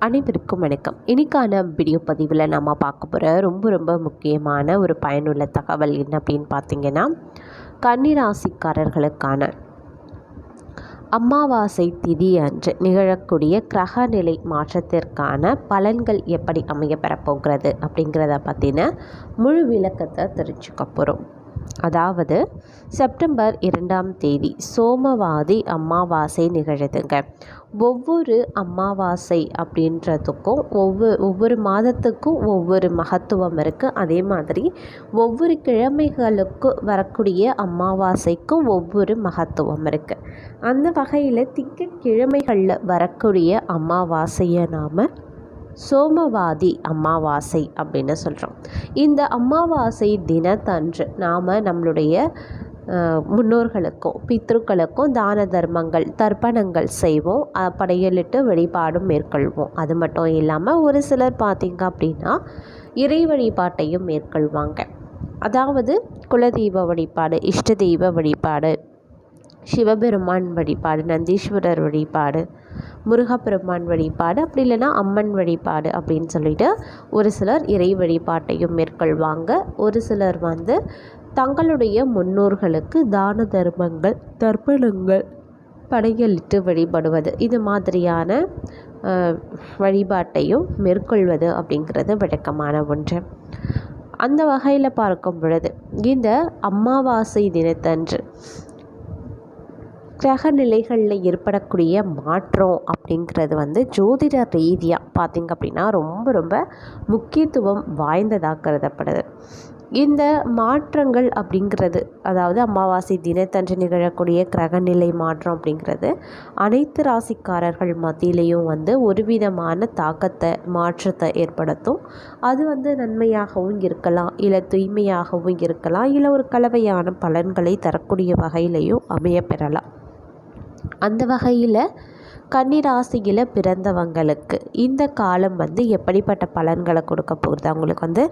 அனைவருக்கும் வணக்கம். இன்னைக்கான வீடியோ பதிவில் நம்ம பார்க்க போகிற ரொம்ப ரொம்ப முக்கியமான ஒரு பயனுள்ள தகவல் என்ன அப்படின்னு பார்த்தீங்கன்னா கன்னிராசிக்காரர்களுக்கான அமாவாசை திதி அன்று நிகழக்கூடிய கிரகநிலை மாற்றத்திற்கான பலன்கள் எப்படி அமைய பெறப்போகிறது அப்படிங்கிறத பற்றின முழு விளக்கத்தை தெரிஞ்சுக்க போகிறோம் அதாவது செப்டம்பர் இரண்டாம் தேதி சோமவாதி அமாவாசை நிகழுதுங்க. ஒவ்வொரு அமாவாசை அப்படின்றதுக்கும் ஒவ்வொரு ஒவ்வொரு மாதத்துக்கும் ஒவ்வொரு மகத்துவம் இருக்குது அதே மாதிரி ஒவ்வொரு கிழமைகளுக்கு வரக்கூடிய அமாவாசைக்கும் ஒவ்வொரு மகத்துவம் இருக்குது அந்த வகையில் திங்கட்கிழமைகளில் வரக்கூடிய அமாவாசையை நாம் சோமவாதி அமாவாசை அப்படின்னு சொல்கிறோம் இந்த அமாவாசை தினத்தன்று நாம் நம்மளுடைய முன்னோர்களுக்கும் பித்ருக்களுக்கும் தான தர்மங்கள் தர்ப்பணங்கள் செய்வோம். படையலிட்டு வழிபாடும் மேற்கொள்வோம். அது மட்டும் இல்லாமல் ஒரு சிலர் பார்த்திங்க அப்படின்னா இறை வழிபாட்டையும் மேற்கொள்வாங்க. அதாவது குலதெய்வ வழிபாடு இஷ்ட தெய்வ வழிபாடு சிவபெருமான் வழிபாடு நந்தீஸ்வரர் வழிபாடு முருகப்பெருமான் வழிபாடு அப்படி இல்லைன்னா அம்மன் வழிபாடு அப்படின்னு சொல்லிட்டு ஒரு சிலர் இறை வழிபாட்டையும் மேற்கொள்வாங்க. ஒரு சிலர் வந்து தங்களுடைய முன்னோர்களுக்கு தான தர்மங்கள் தர்ப்பணங்கள் படையலிட்டு வழிபடுவது இது மாதிரியான வழிபாட்டையும் மேற்கொள்வது அப்படிங்கிறது வழக்கமான ஒன்று. அந்த வகையில் பார்க்கும் பொழுது இந்த அமாவாசை தினத்தன்று கிரக நிலைகளில் ஏற்படக்கூடிய மாற்றம் அப்படிங்கிறது வந்து ஜோதிட ரீதியாக பார்த்திங்க அப்படின்னா ரொம்ப ரொம்ப முக்கியத்துவம் வாய்ந்ததாக கருதப்படுது இந்த மாற்றங்கள் அப்படிங்கிறது அதாவது அமாவாசை தினத்தன்று நிகழக்கூடிய கிரகநிலை மாற்றம் அப்படிங்கிறது அனைத்து ராசிக்காரர்கள் மத்தியிலையும் வந்து ஒரு விதமான தாக்கத்தை மாற்றத்தை ஏற்படுத்தும். அது வந்து நன்மையாகவும் இருக்கலாம் இல்லை தூய்மையாகவும் இருக்கலாம் இல்லை ஒரு கலவையான பலன்களை தரக்கூடிய வகையிலையும் அமைய பெறலாம். அந்த வகையில் கன்னிராசியில் பிறந்தவங்களுக்கு இந்த காலம் வந்து எப்படிப்பட்ட பலன்களை கொடுக்க போகுது? அவங்களுக்கு வந்து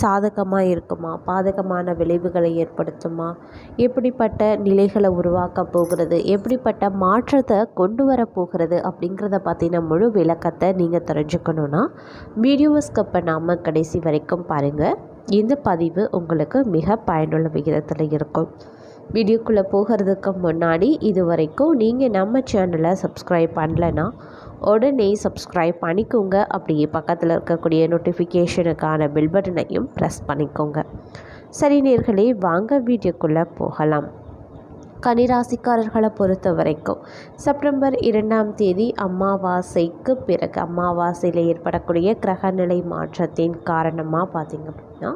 சாதகமாக இருக்குமா? பாதகமான விளைவுகளை ஏற்படுத்துமா? எப்படிப்பட்ட நிலைகளை உருவாக்க போகிறது? எப்படிப்பட்ட மாற்றத்தை கொண்டு வர போகிறது? அப்படிங்கிறத பற்றின முழு விளக்கத்தை நீங்கள் தெரிஞ்சுக்கணுன்னா வீடியோவை ஸ்கிப் நாம் கடைசி வரைக்கும் பாருங்கள் இந்த பதிவு உங்களுக்கு மிக பயனுள்ள விகிதத்தில் இருக்கும். வீடியோக்குள்ளே போகிறதுக்கு முன்னாடி இது வரைக்கும் நீங்கள் நம்ம சேனலை சப்ஸ்கிரைப் பண்ணலைன்னா உடனே சப்ஸ்கிரைப் பண்ணிக்கோங்க. அப்படியே பக்கத்தில் இருக்கக்கூடிய நோட்டிஃபிகேஷனுக்கான பில் பட்டனையும் ப்ரெஸ் பண்ணிக்கோங்க. சரி நேர்களே வாங்க வீடியோக்குள்ளே போகலாம். கனிராசிக்காரர்களை பொறுத்த வரைக்கும் செப்டம்பர் இரண்டாம் தேதி அமாவாசைக்கு பிறகு அமாவாசையில் ஏற்படக்கூடிய கிரகநிலை மாற்றத்தின் காரணமாக பார்த்திங்க அப்படின்னா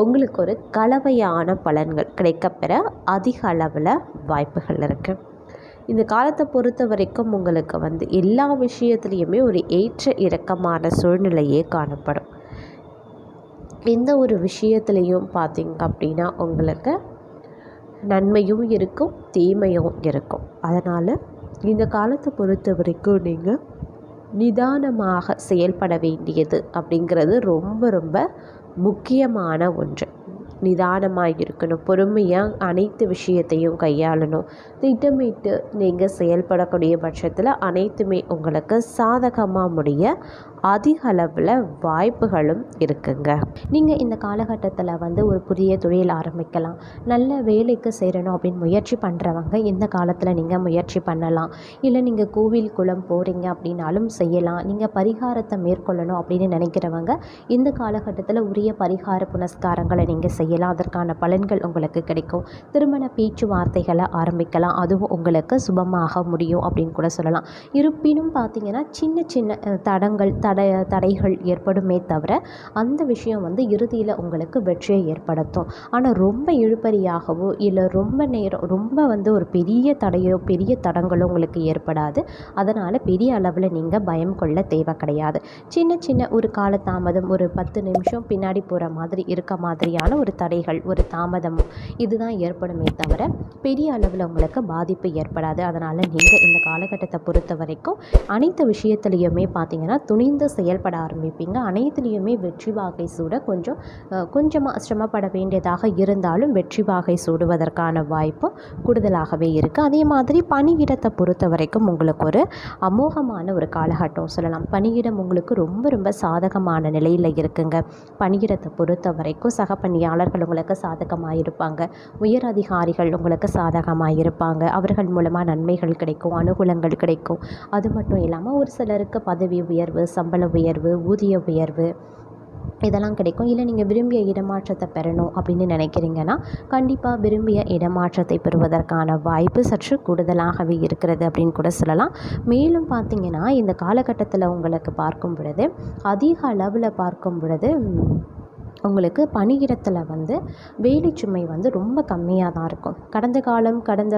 உங்களுக்கு ஒரு கலவையான பலன்கள் கிடைக்கப்பெற அதிக அளவில் வாய்ப்புகள் இருக்குது இந்த காலத்தை பொறுத்த வரைக்கும் உங்களுக்கு வந்து எல்லா விஷயத்துலேயுமே ஒரு ஏற்ற இறக்கமான சூழ்நிலையே காணப்படும். எந்த ஒரு விஷயத்துலேயும் பார்த்தீங்க அப்படின்னா உங்களுக்கு நன்மையும் இருக்கும் தீமையும் இருக்கும். அதனால் இந்த காலத்தை பொறுத்த வரைக்கும் நீங்கள் நிதானமாக செயல்பட வேண்டியது அப்படிங்கிறது ரொம்ப ரொம்ப முக்கியமான ஒன்று. நிதானமாக இருக்கணும் பொறுமையாக அனைத்து விஷயத்தையும் கையாளணும். திட்டமிட்டு நீங்கள் செயல்படக்கூடிய பட்சத்தில் அனைத்துமே உங்களுக்கு சாதகமாக முடிய அதிக அளவில் வாய்ப்புகளும் இருக்குங்க. நீங்கள் இந்த காலகட்டத்தில் வந்து ஒரு புதிய தொழில் ஆரம்பிக்கலாம். நல்ல வேலைக்கு சேரணும் அப்படின்னு முயற்சி பண்ணுறவங்க இந்த காலத்தில் நீங்கள் முயற்சி பண்ணலாம். இல்லை நீங்கள் கோவில் குளம் போகிறீங்க அப்படின்னாலும் செய்யலாம். நீங்கள் பரிகாரத்தை மேற்கொள்ளணும் அப்படின்னு நினைக்கிறவங்க இந்த காலகட்டத்தில் உரிய பரிகார புனஸ்காரங்களை நீங்கள் செய்யலாம். அதற்கான பலன்கள் உங்களுக்கு கிடைக்கும். திருமண பேச்சுவார்த்தைகளை ஆரம்பிக்கலாம். அதுவும் உங்களுக்கு சுபமாக முடியும் அப்படின்னு கூட சொல்லலாம். இருப்பினும் பார்த்தீங்கன்னா சின்ன சின்ன தடங்கள் தடை தடை தடைகள் ஏற்படுமே தவிர அந்த விஷயம் வந்து இறுதியில் உங்களுக்கு வெற்றியை ஏற்படுத்தும். ஆனால் ரொம்ப இழுபறியாகவோ இல்லை ரொம்ப நேரம் ரொம்ப வந்து ஒரு பெரிய தடையோ பெரிய தடங்களோ உங்களுக்கு ஏற்படாது. அதனால் பெரிய அளவில் நீங்கள் பயம் கொள்ள தேவை கிடையாது. சின்ன சின்ன ஒரு கால தாமதம் ஒரு பத்து நிமிஷம் பின்னாடி போகிற மாதிரி இருக்க மாதிரியான ஒரு தடைகள் ஒரு தாமதம் இதுதான் ஏற்படுமே தவிர பெரிய அளவில் உங்களுக்கு பாதிப்பு ஏற்படாது. அதனால் நீங்கள் இந்த காலகட்டத்தை பொறுத்த வரைக்கும் அனைத்து விஷயத்துலையுமே பார்த்தீங்கன்னா துணிந்த துணிந்து செயல்பட ஆரம்பிப்பீங்க. அனைத்துலேயுமே வெற்றி வாகை சூட கொஞ்சம் கொஞ்சமாக சிரமப்பட வேண்டியதாக இருந்தாலும் வெற்றி வாகை சூடுவதற்கான வாய்ப்பும் கூடுதலாகவே இருக்குது அதே மாதிரி பணியிடத்தை பொறுத்த வரைக்கும் உங்களுக்கு ஒரு அமோகமான ஒரு காலகட்டம் சொல்லலாம். பணியிடம் உங்களுக்கு ரொம்ப ரொம்ப சாதகமான நிலையில் இருக்குங்க. பணியிடத்தை பொறுத்த வரைக்கும் சக பணியாளர்கள் உங்களுக்கு சாதகமாக இருப்பாங்க. உயர் அதிகாரிகள் உங்களுக்கு சாதகமாக இருப்பாங்க. அவர்கள் மூலமாக நன்மைகள் கிடைக்கும் அனுகூலங்கள் கிடைக்கும். அது மட்டும் இல்லாமல் ஒரு சிலருக்கு பதவி உயர்வு சம்பள உயர்வு ஊதிய உயர்வு இதெல்லாம் கிடைக்கும். இல்லை நீங்கள் விரும்பிய இடமாற்றத்தை பெறணும் அப்படின்னு நினைக்கிறீங்கன்னா கண்டிப்பாக விரும்பிய இடமாற்றத்தை பெறுவதற்கான வாய்ப்பு சற்று கூடுதலாகவே இருக்கிறது அப்படின்னு கூட சொல்லலாம். மேலும் பார்த்தீங்கன்னா இந்த காலகட்டத்தில் உங்களுக்கு பார்க்கும் பொழுது அதிக அளவில் பார்க்கும் பொழுது உங்களுக்கு பணியிடத்தில் வந்து வேலை சுமை வந்து ரொம்ப கம்மியாக தான் இருக்கும். கடந்த காலம் கடந்த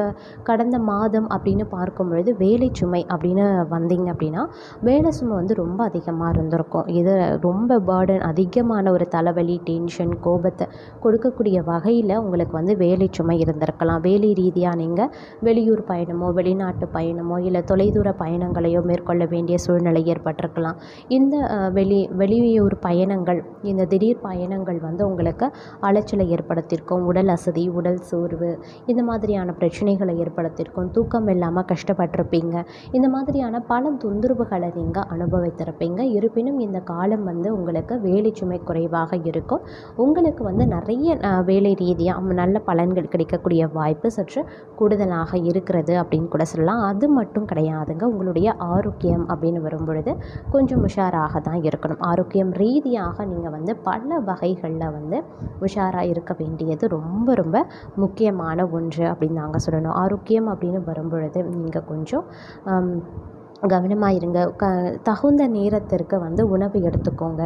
கடந்த மாதம் அப்படின்னு பார்க்கும் பொழுது வேலை சுமை அப்படின்னு வந்தீங்க அப்படின்னா வேலை சுமை வந்து ரொம்ப அதிகமாக இருந்திருக்கும். இது ரொம்ப பேர்டன் அதிகமான ஒரு தலைவலி டென்ஷன் கோபத்தை கொடுக்கக்கூடிய வகையில் உங்களுக்கு வந்து வேலை சுமை இருந்திருக்கலாம். வேலை ரீதியாக நீங்கள் வெளியூர் பயணமோ வெளிநாட்டு பயணமோ இல்லை தொலைதூர பயணங்களையோ மேற்கொள்ள வேண்டிய சூழ்நிலை ஏற்பட்டிருக்கலாம். இந்த வெளி வெளியூர் பயணங்கள் இந்த திடீர் பயணம் பயணங்கள் வந்து உங்களுக்கு அலைச்சலை ஏற்படுத்தியிருக்கும். உடல் அசதி உடல் சோர்வு இந்த மாதிரியான பிரச்சனைகளை ஏற்படுத்தியிருக்கும். தூக்கம் இல்லாமல் கஷ்டப்பட்டிருப்பீங்க. இந்த மாதிரியான பல தொந்தரவுகளை நீங்கள் அனுபவித்திருப்பீங்க. இருப்பினும் இந்த காலம் வந்து உங்களுக்கு வேலை சுமை குறைவாக இருக்கும். உங்களுக்கு வந்து நிறைய வேலை ரீதியாக நல்ல பலன்கள் கிடைக்கக்கூடிய வாய்ப்பு சற்று கூடுதலாக இருக்கிறது அப்படின்னு கூட சொல்லலாம். அது மட்டும் கிடையாதுங்க. உங்களுடைய ஆரோக்கியம் அப்படின்னு வரும்பொழுது கொஞ்சம் உஷாராக தான் இருக்கணும். ஆரோக்கியம் ரீதியாக நீங்கள் வந்து பல வகை வகைகளில் வந்து உஷாராக இருக்க வேண்டியது ரொம்ப ரொம்ப முக்கியமான ஒன்று அப்படின்னு நாங்கள் சொல்லணும். ஆரோக்கியம் அப்படின்னு வரும்பொழுது நீங்கள் கொஞ்சம் கவனமாக இருங்க க தகுந்த நேரத்திற்கு வந்து உணவு எடுத்துக்கோங்க.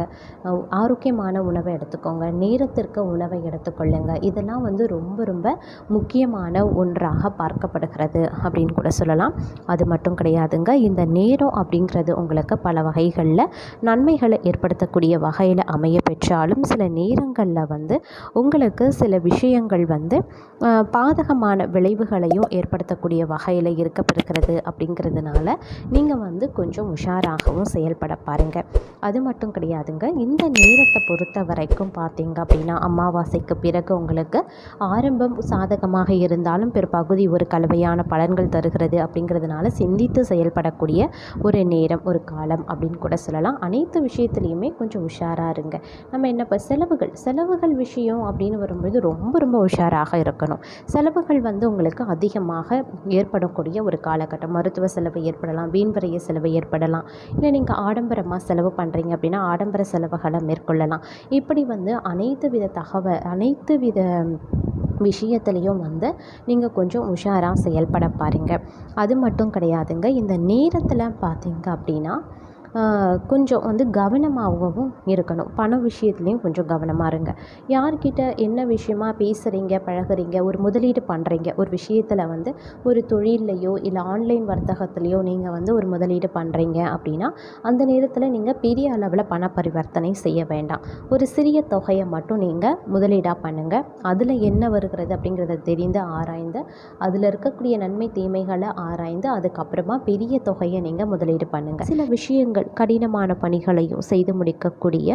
ஆரோக்கியமான உணவை எடுத்துக்கோங்க. நேரத்திற்கு உணவை எடுத்துக்கொள்ளுங்க. இதெல்லாம் வந்து ரொம்ப ரொம்ப முக்கியமான ஒன்றாக பார்க்கப்படுகிறது அப்படின்னு கூட சொல்லலாம். அது மட்டும் கிடையாதுங்க. இந்த நேரம் அப்படிங்கிறது உங்களுக்கு பல வகைகளில் நன்மைகளை ஏற்படுத்தக்கூடிய வகையில் அமைய பெற்றாலும் சில நேரங்களில் வந்து உங்களுக்கு சில விஷயங்கள் வந்து பாதகமான விளைவுகளையும் ஏற்படுத்தக்கூடிய வகையில் இருக்கப்படுகிறது அப்படிங்கிறதுனால நீங்கள் நீங்கள் வந்து கொஞ்சம் உஷாராகவும் செயல்பட பாருங்கள் அது மட்டும் கிடையாதுங்க இந்த நேரத்தை பொறுத்த வரைக்கும் பார்த்தீங்க அப்படின்னா அமாவாசைக்கு பிறகு உங்களுக்கு ஆரம்பம் சாதகமாக இருந்தாலும் பிற்பகுதி ஒரு கலவையான பலன்கள் தருகிறது அப்படிங்கிறதுனால சிந்தித்து செயல்படக்கூடிய ஒரு நேரம் ஒரு காலம் அப்படின்னு கூட சொல்லலாம். அனைத்து விஷயத்துலையுமே கொஞ்சம் உஷாராக இருங்க. நம்ம என்ன இப்போ செலவுகள் செலவுகள் விஷயம் அப்படின்னு வரும்பொழுது ரொம்ப ரொம்ப உஷாராக இருக்கணும். செலவுகள் வந்து உங்களுக்கு அதிகமாக ஏற்படக்கூடிய ஒரு காலகட்டம் மருத்துவ செலவு ஏற்படலாம் வீண் பாரம்பரிய செலவு ஏற்படலாம். இல்லை நீங்கள் ஆடம்பரமாக செலவு பண்ணுறீங்க அப்படின்னா ஆடம்பர செலவுகளை மேற்கொள்ளலாம். இப்படி வந்து அனைத்து வித தகவல் அனைத்து வித விஷயத்துலேயும் வந்து நீங்கள் கொஞ்சம் உஷாராக செயல்பட பாருங்கள் அது மட்டும் கிடையாதுங்க. இந்த நேரத்தில் பார்த்தீங்க அப்படின்னா கொஞ்சம் வந்து கவனமாகவும் இருக்கணும். பண விஷயத்துலையும் கொஞ்சம் கவனமாக இருங்க. யார்கிட்ட என்ன விஷயமா பேசுகிறீங்க பழகுறீங்க ஒரு முதலீடு பண்ணுறீங்க ஒரு விஷயத்தில் வந்து ஒரு தொழில்லையோ இல்லை ஆன்லைன் வர்த்தகத்துலேயோ நீங்கள் வந்து ஒரு முதலீடு பண்ணுறீங்க அப்படின்னா அந்த நேரத்தில் நீங்கள் பெரிய அளவில் பண பரிவர்த்தனை செய்ய வேண்டாம். ஒரு சிறிய தொகையை மட்டும் நீங்கள் முதலீடாக பண்ணுங்கள் அதில் என்ன வருகிறது அப்படிங்கிறத தெரிந்து ஆராய்ந்து அதில் இருக்கக்கூடிய நன்மை தீமைகளை ஆராய்ந்து அதுக்கப்புறமா பெரிய தொகையை நீங்கள் முதலீடு பண்ணுங்கள் சில விஷயங்கள் பணிகள் கடினமான பணிகளையும் செய்து முடிக்கக்கூடிய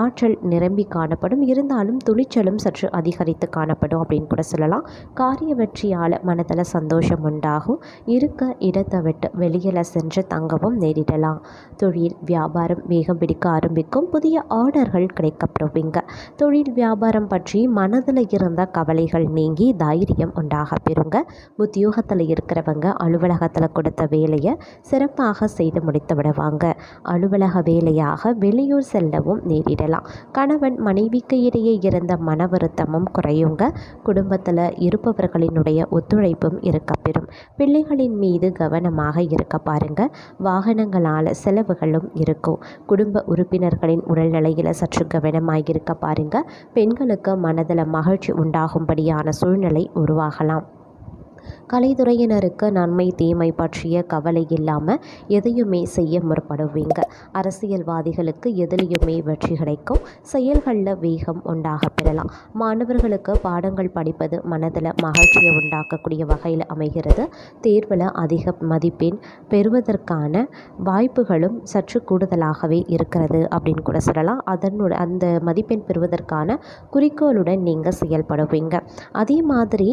ஆற்றல் நிரம்பி காணப்படும். இருந்தாலும் துணிச்சலும் சற்று அதிகரித்து காணப்படும் அப்படின்னு கூட சொல்லலாம். காரிய வெற்றியால் மனதில் சந்தோஷம் உண்டாகும். இருக்க இடத்தை விட்டு வெளியில் சென்று தங்கவும் நேரிடலாம். தொழில் வியாபாரம் வேகம் பிடிக்க ஆரம்பிக்கும். புதிய ஆர்டர்கள் கிடைக்கப்பெறுவீங்க தொழில் வியாபாரம் பற்றி மனதில் இருந்த கவலைகள் நீங்கி தைரியம் உண்டாக பெறுங்க. உத்தியோகத்தில் இருக்கிறவங்க அலுவலகத்தில் கொடுத்த வேலையை சிறப்பாக செய்து முடித்து விடுவாங்க. அலுவலக வேலையாக வெளியூர் செல்லவும் நேரிடலாம். கணவன் மனைவிக்கு இடையே இருந்த மன வருத்தமும் குறையுங்க. குடும்பத்தில் இருப்பவர்களினுடைய ஒத்துழைப்பும் இருக்கப்பெறும். பிள்ளைகளின் மீது கவனமாக இருக்க பாருங்க. வாகனங்களால் செலவுகளும் இருக்கும். குடும்ப உறுப்பினர்களின் உடல்நிலையில் சற்று கவனமாக இருக்க பாருங்க. பெண்களுக்கு மனதில் மகிழ்ச்சி உண்டாகும்படியான சூழ்நிலை உருவாகலாம். கலைத்துறையினருக்கு நன்மை தீமை பற்றிய கவலை இல்லாமல் எதையுமே செய்ய முற்படுவீங்க. அரசியல்வாதிகளுக்கு எதிலையுமே வெற்றி கிடைக்கும். செயல்களில் வேகம் உண்டாக பெறலாம். மாணவர்களுக்கு பாடங்கள் படிப்பது மனதில் மகிழ்ச்சியை உண்டாக்கக்கூடிய வகையில் அமைகிறது. தேர்வில் அதிக மதிப்பெண் பெறுவதற்கான வாய்ப்புகளும் சற்று கூடுதலாகவே இருக்கிறது அப்படின்னு கூட சொல்லலாம். அதனோட அந்த மதிப்பெண் பெறுவதற்கான குறிக்கோளுடன் நீங்கள் செயல்படுவீங்க. அதே மாதிரி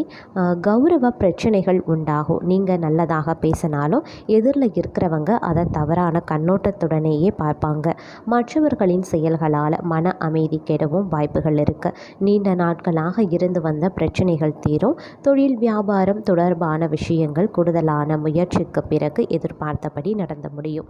கௌரவ பிரச்சனை பிரச்சனைகள் உண்டாகும். நீங்கள் நல்லதாக பேசினாலும் எதிரில் இருக்கிறவங்க அதை தவறான கண்ணோட்டத்துடனேயே பார்ப்பாங்க. மற்றவர்களின் செயல்களால் மன அமைதி கெடவும் வாய்ப்புகள் இருக்குது நீண்ட நாட்களாக இருந்து வந்த பிரச்சனைகள் தீரும். தொழில் வியாபாரம் தொடர்பான விஷயங்கள் கூடுதலான முயற்சிக்கு பிறகு எதிர்பார்த்தபடி நடந்து முடியும்.